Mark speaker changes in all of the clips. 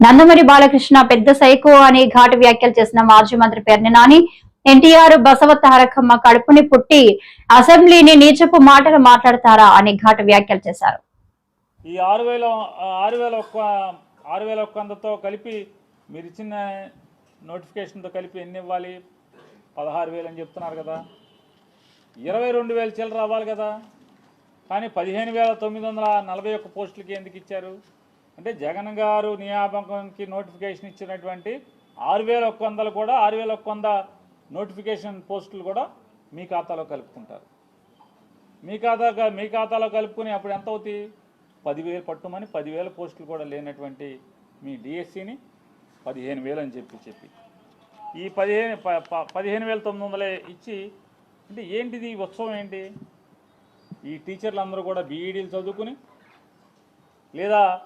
Speaker 1: నందమూరి బాలకృష్ణ పెద్ద సైకో అని ఘాటు వ్యాఖ్యలు చేసిన మాజీ మంత్రి పేర్ని నాని ఎన్టీఆర్ బసవ తారకమ్మ కడుపుని పుట్టి అసెంబ్లీని నీచపు మాటలు మాట్లాడతారా అని ఘాటు వ్యాఖ్యలు చేశారు.
Speaker 2: ఈ ఆరు వేల ఆరు వేల ఒక్క ఆరు వేల ఒక్క వందతో కలిపి మీరు ఇచ్చిన నోటిఫికేషన్తో కలిపి ఎన్ని ఇవ్వాలి? పదహారు వేలు అని చెప్తున్నారు కదా. ఇరవై రెండు వేలు చిల్లర అవ్వాలి కదా. కానీ పదిహేను వేల తొమ్మిది వందల నలభై ఒక్క పోస్టులకి ఎందుకు ఇచ్చారు? అంటే జగన్ గారు నియామకంకి నోటిఫికేషన్ ఇచ్చినటువంటి ఆరు వేల ఒక్క వందలు కూడా ఆరు వేల ఒక్క వంద నోటిఫికేషన్ పోస్టులు కూడా మీ ఖాతాలో కలుపుకుంటారు. మీ ఖాతా మీ ఖాతాలో కలుపుకుని అప్పుడు ఎంత అవుతాయి? పదివేలు పట్టుమని పదివేల పోస్టులు కూడా లేనటువంటి మీ డిఎస్సిని పదిహేను వేలు అని చెప్పి చెప్పి. ఈ పదిహేను ప- పదిహేను వేల తొమ్మిది వందలే ఇచ్చి అంటే ఏంటిది? ఈ ఉత్సవం ఏంటి? ఈ టీచర్లు అందరూ కూడా బీఈడీలు చదువుకుని లేదా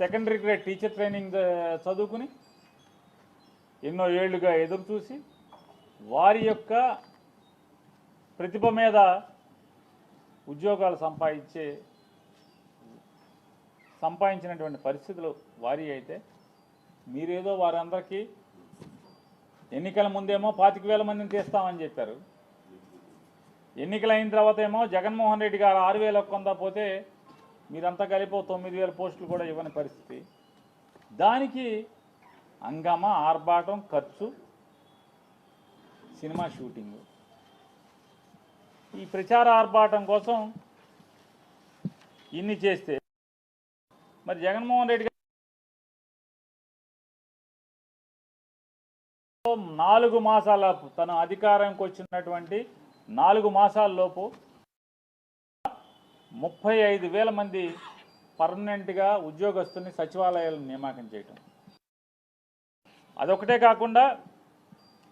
Speaker 2: సెకండరీ గ్రేడ్ టీచర్ ట్రైనింగ్ చదువుకుని ఎన్నో ఏళ్ళుగా ఎదురు చూసి వారి యొక్క ప్రతిభ మీద ఉద్యోగాలు సంపాదించే సంపాదించినటువంటి పరిస్థితులు వారి అయితే మీరేదో వారందరికీ ఎన్నికల ముందేమో పాతిక వేల మందిని తీస్తామని చెప్పారు. ఎన్నికలు అయిన తర్వాత ఏమో జగన్మోహన్ రెడ్డి గారు ఆరు వేల కొందా పోతే మీరంతా కలిపి తొమ్మిది వేల పోస్టులు కూడా ఇవ్వని పరిస్థితి. దానికి అంగమ ఆర్భాటం ఖర్చు సినిమా షూటింగ్. ఈ ప్రచార ఆర్భాటం కోసం ఇన్ని చేస్తే మరి జగన్మోహన్ రెడ్డి గారు నాలుగు మాసాల తన అధికారంకి వచ్చినటువంటి నాలుగు మాసాల లోపు ముప్పై ఐదు వేల మంది పర్మనెంట్గా ఉద్యోగస్తుల్ని సచివాలయాలను నియామకం చేయటం. అదొకటే కాకుండా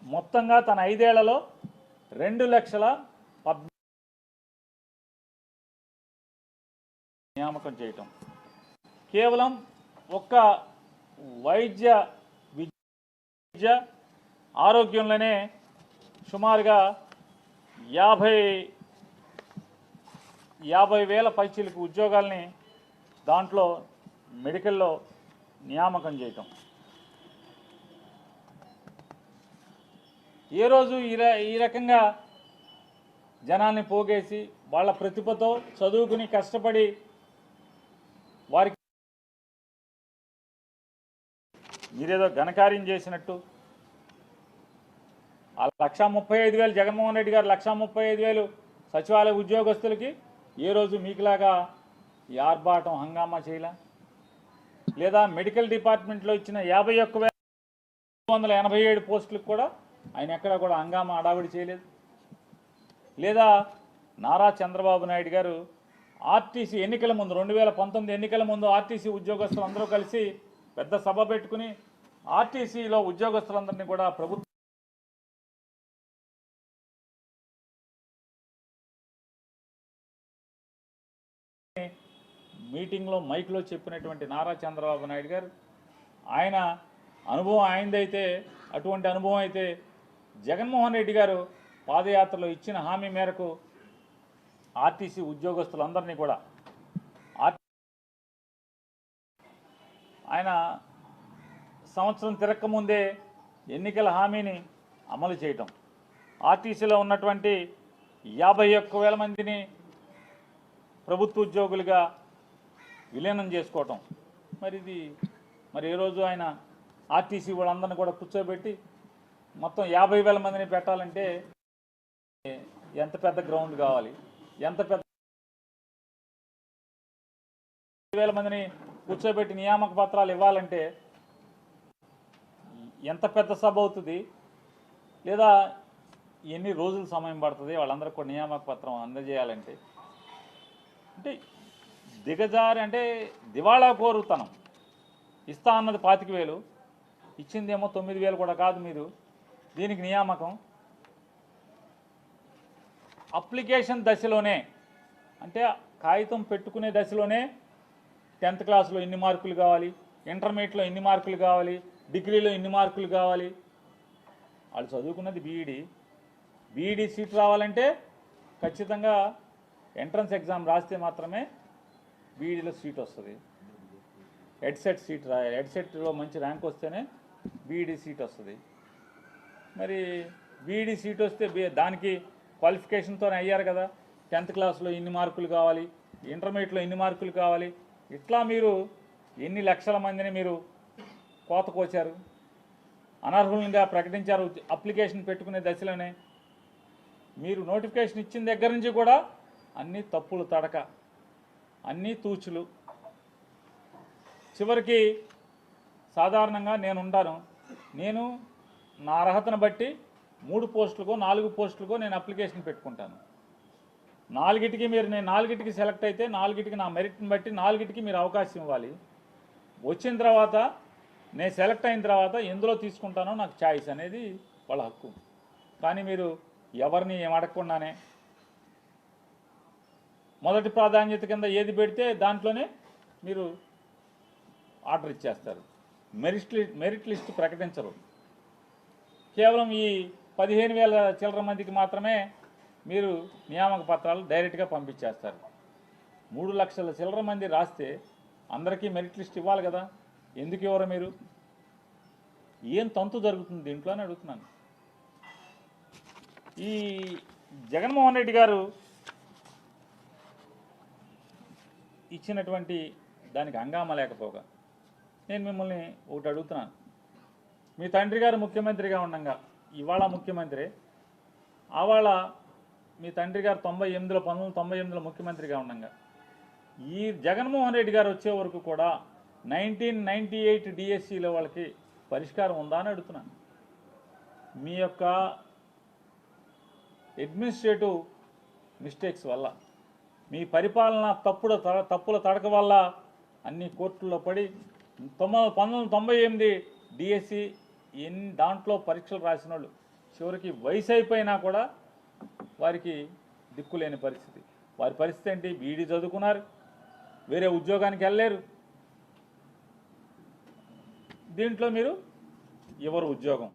Speaker 2: మొత్తంగా తన ఐదేళ్ళలో రెండు లక్షల పద్ నియామకం చేయటం. కేవలం ఒక్క వైద్య విద్య ఆరోగ్యంలోనే సుమారుగా యాభై యాభై వేల పైచీలకు ఉద్యోగాల్ని దాంట్లో మెడికల్లో నియామకం చేయటం. ఏ రోజు ఈ ఈ రకంగా జనాన్ని పోగేసి వాళ్ళ ప్రతిభతో చదువుకుని కష్టపడి వారికి మీరేదో ఘనకార్యం చేసినట్టు ఆ లక్షా ముప్పై ఐదు వేలు జగన్మోహన్ రెడ్డి గారు లక్షా ముప్పై ఐదు వేలు సచివాలయ ఉద్యోగస్తులకి ఏ రోజు మీకులాగా ఆర్భాటం హంగామా చేయలే? లేదా మెడికల్ డిపార్ట్మెంట్లో ఇచ్చిన యాభై ఒక్క వేల వందల ఎనభై ఏడు పోస్టులకు కూడా ఆయన ఎక్కడ కూడా హంగామా అడావిడి చేయలేదు? లేదా నారా చంద్రబాబు నాయుడు గారు ఆర్టీసీ ఎన్నికల ముందు రెండు వేల పంతొమ్మిది ఎన్నికల ముందు ఆర్టీసీ ఉద్యోగస్తులు అందరూ కలిసి పెద్ద సభ పెట్టుకుని ఆర్టీసీలో ఉద్యోగస్తులందరినీ కూడా ప్రభుత్వం మీటింగ్లో మైక్లో చెప్పినటువంటి నారా చంద్రబాబు నాయుడు గారు ఆయన అనుభవం ఆయనదైతే అటువంటి అనుభవం అయితే జగన్మోహన్ రెడ్డి గారు పాదయాత్రలో ఇచ్చిన హామీ మేరకు ఆర్టీసీ ఉద్యోగస్తులందరినీ కూడా ఆయన సంవత్సరం తిరక్కముందే ఎన్నికల హామీని అమలు చేయటం. ఆర్టీసీలో ఉన్నటువంటి యాభై ఒక్క వేల మందిని ప్రభుత్వ ఉద్యోగులుగా విలీనం చేసుకోవటం. మరి ఇది మరి ఏ రోజు ఆయన ఆర్టీసీ వాళ్ళందరినీ కూడా కూర్చోబెట్టి మొత్తం యాభై వేల మందిని పెట్టాలంటే ఎంత పెద్ద గ్రౌండ్ కావాలి? ఎంత పెద్ద వేల మందిని కూర్చోబెట్టి నియామక పత్రాలు ఇవ్వాలంటే ఎంత పెద్ద సభ అవుతుంది? లేదా ఎన్ని రోజులు సమయం పడుతుంది వాళ్ళందరికీ కూడా నియామక పత్రం అందజేయాలంటే? అంటే దిగజారి అంటే దివాళా కోరుతనం ఇస్తా అన్నది పాతిక వేలు ఇచ్చిందేమో తొమ్మిది వేలు కూడా కాదు మీరు. దీనికి నియామకం. అప్లికేషన్ దశలోనే అంటే కాగితం పెట్టుకునే దశలోనే టెన్త్ క్లాస్లో ఎన్ని మార్కులు కావాలి ఇంటర్మీడియట్లో ఎన్ని మార్కులు కావాలి డిగ్రీలో ఎన్ని మార్కులు కావాలి. వాళ్ళు చదువుకున్నది బీఈడి. బీఈడి సీట్ రావాలంటే ఖచ్చితంగా ఎంట్రన్స్ ఎగ్జామ్ రాస్తే మాత్రమే బీఈడీలో సీట్ వస్తుంది. హెడ్సెట్ సీట్ రాయాలి హెడ్సెట్లో మంచి ర్యాంక్ వస్తేనే బీఈడీ సీట్ వస్తుంది. మరి బీఈడీ సీట్ వస్తే దానికి క్వాలిఫికేషన్తోనే అయ్యారు కదా. టెన్త్ క్లాస్లో ఇన్ని మార్కులు కావాలి ఇంటర్మీడియట్లో ఇన్ని మార్కులు కావాలి. ఇట్లా మీరు ఎన్ని లక్షల మందిని మీరు కోతకొచ్చారు అనర్హులుగా ప్రకటించారు అప్లికేషన్ పెట్టుకునే దశలోనే. మీరు నోటిఫికేషన్ ఇచ్చిన దగ్గర నుంచి కూడా అన్ని తప్పులు తడక అన్నీ తూచులు. చివరికి సాధారణంగా నేను ఉంటాను నేను నా అర్హతను బట్టి మూడు పోస్టులకో నాలుగు పోస్టులకో నేను అప్లికేషన్ పెట్టుకుంటాను. నాలుగిటికి మీరు నేను నాలుగిటికి సెలెక్ట్ అయితే నాలుగిటికి నా మెరిట్ని బట్టి నాలుగిటికి మీరు అవకాశం ఇవ్వాలి. వచ్చిన తర్వాత నేను సెలెక్ట్ అయిన తర్వాత ఎందులో తీసుకుంటానో నాకు ఛాయిస్ అనేది వాళ్ళ హక్కు. కానీ మీరు ఎవరిని ఏం అడగకుండానే మొదటి ప్రాధాన్యత కింద ఏది పెడితే దాంట్లోనే మీరు ఆర్డర్ ఇచ్చేస్తారు. మెరిట్ మెరిట్ లిస్ట్ ప్రకటించరు. కేవలం ఈ పదిహేను వేల చిల్లర మందికి మాత్రమే మీరు నియామక పత్రాలు డైరెక్ట్గా పంపించేస్తారు. మూడు లక్షల చిల్లర మంది రాస్తే అందరికీ మెరిట్ లిస్ట్ ఇవ్వాలి కదా. ఎందుకు ఇవ్వరు మీరు? ఏం తంతు జరుగుతుంది దీంట్లో అని అడుగుతున్నాను. ఈ జగన్మోహన్ రెడ్డి గారు ఇచ్చినటువంటి దానికి హంగామా లేకపోగా నేను మిమ్మల్ని ఒకటి అడుగుతున్నాను. మీ తండ్రి గారు ముఖ్యమంత్రిగా ఉండగా ఇవాళ ముఖ్యమంత్రి ఆవాళ మీ తండ్రి గారు తొంభై ఎనిమిదిలో పంతొమ్మిది తొంభై ఎనిమిదిలో ముఖ్యమంత్రిగా ఉండగా ఈ జగన్మోహన్ రెడ్డి గారు వచ్చే వరకు కూడా నైన్టీన్ నైంటీ ఎయిట్ డిఎస్సిలో వాళ్ళకి పరిష్కారం ఉందా అని అడుగుతున్నాను. మీ యొక్క అడ్మినిస్ట్రేటివ్ మిస్టేక్స్ వల్ల మీ పరిపాలన తప్పుడు తప్పుల తడక వల్ల అన్ని కోర్టుల్లో పడి తొమ్మిది పంతొమ్మిది తొంభై ఎనిమిది డిఎస్సి ఎన్ని దాంట్లో పరీక్షలు రాసిన వాళ్ళు చివరికి వయసు అయిపోయినా కూడా వారికి దిక్కులేని పరిస్థితి. వారి పరిస్థితి ఏంటి? బీడీ చదువుకున్నారు వేరే ఉద్యోగానికి వెళ్ళలేరు. దీంట్లో మీరు ఎవరు ఉద్యోగం?